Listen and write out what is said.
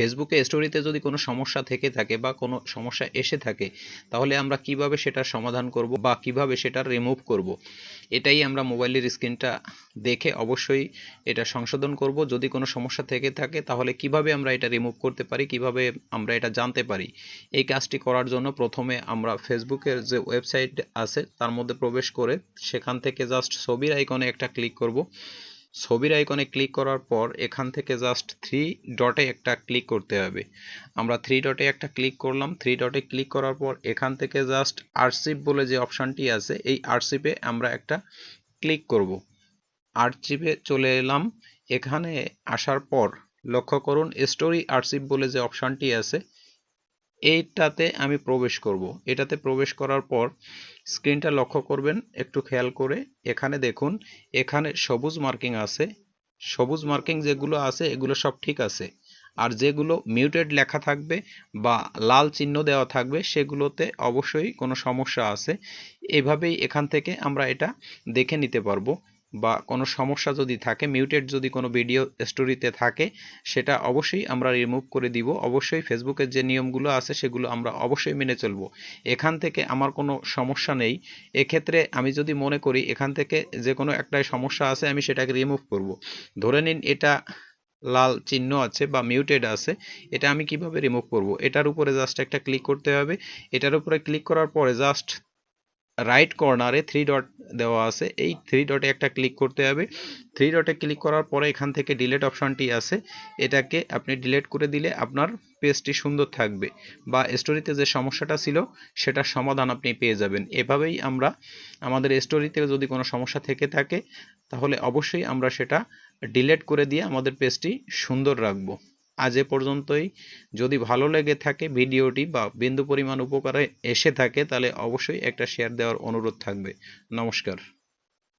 ফেসবুকে স্টোরিতে যদি কোনো সমস্যা থেকে থাকে বা কোনো সমস্যা এসে থাকে, তাহলে আমরা কীভাবে সেটার সমাধান করব বা কীভাবে সেটা রিমুভ করব? এটাই আমরা মোবাইলের স্ক্রিনটা দেখে অবশ্যই এটা সংশোধন করব। যদি কোনো সমস্যা থেকে থাকে, তাহলে কীভাবে আমরা এটা রিমুভ করতে পারি, কীভাবে আমরা এটা জানতে পারি? এই কাজটি করার জন্য প্রথমে আমরা ফেসবুকের যে ওয়েবসাইট আছে, তার মধ্যে প্রবেশ করে সেখান থেকে জাস্ট ছবির আইকনে একটা ক্লিক করব। ছবির আইকনে ক্লিক করার পর এখান থেকে জাস্ট থ্রি ডটে একটা ক্লিক করতে হবে। আমরা থ্রি ডটে একটা ক্লিক করলাম। থ্রি ডটে ক্লিক করার পর এখান থেকে জাস্ট আরসিপ বলে যে অপশানটি আছে, এই আরসিপে আমরা একটা ক্লিক করব। আরসিপে চলে এলাম। এখানে আসার পর লক্ষ্য করুন স্টোরি আরসিপ বলে যে অপশানটি আছে এইটাতে আমি প্রবেশ করব। এটাতে প্রবেশ করার পর স্ক্রিনটা লক্ষ্য করবেন, একটু খেয়াল করে। এখানে দেখুন, এখানে সবুজ মার্কিং আছে। সবুজ মার্কিং যেগুলো আছে, এগুলো সব ঠিক আছে। আর যেগুলো মিউটেড লেখা থাকবে বা লাল চিহ্ন দেওয়া থাকবে, সেগুলোতে অবশ্যই কোনো সমস্যা আছে। এভাবেই এখান থেকে আমরা এটা দেখে নিতে পারব। বা কোনো সমস্যা যদি থাকে মিউটেড যদি কোনো ভিডিও স্টোরিতে থাকে, সেটা অবশ্যই আমরা রিমুভ করে দিব। অবশ্যই ফেসবুকের যে নিয়মগুলো আছে, সেগুলো আমরা অবশ্যই মেনে চলবো। এখান থেকে আমার কোনো সমস্যা নেই। এক্ষেত্রে আমি যদি মনে করি, এখান থেকে যে কোনো একটা সমস্যা আছে, আমি সেটাকে রিমুভ করব। ধরে নিন এটা লাল চিহ্ন আছে বা মিউটেড আছে, এটা আমি কীভাবে রিমুভ করব? এটার উপরে জাস্ট একটা ক্লিক করতে হবে। এটার উপরে ক্লিক করার পরে জাস্ট রাইট কর্নারে থ্রি ডট দেওয়া আছে। এই থ্রি ডটে একটা ক্লিক করতে হবে। থ্রি ডটে ক্লিক করার পরে এখান থেকে ডিলেট অপশানটি আছে। এটাকে আপনি ডিলেট করে দিলে আপনার পেজটি সুন্দর থাকবে বা স্টোরিতে যে সমস্যাটা ছিল, সেটার সমাধান আপনি পেয়ে যাবেন। এভাবেই আমরা আমাদের স্টোরিতে যদি কোনো সমস্যা থেকে থাকে, তাহলে অবশ্যই আমরা সেটা ডিলেট করে দিয়ে আমাদের পেজটি সুন্দর রাখব। আজ এ পর্যন্তই। যদি ভালো লেগে থাকে ভিডিওটি বা বিন্দু পরিমাণ উপকারে এসে থাকে, তাহলে অবশ্যই একটা শেয়ার দেওয়ার অনুরোধ থাকবে। নমস্কার।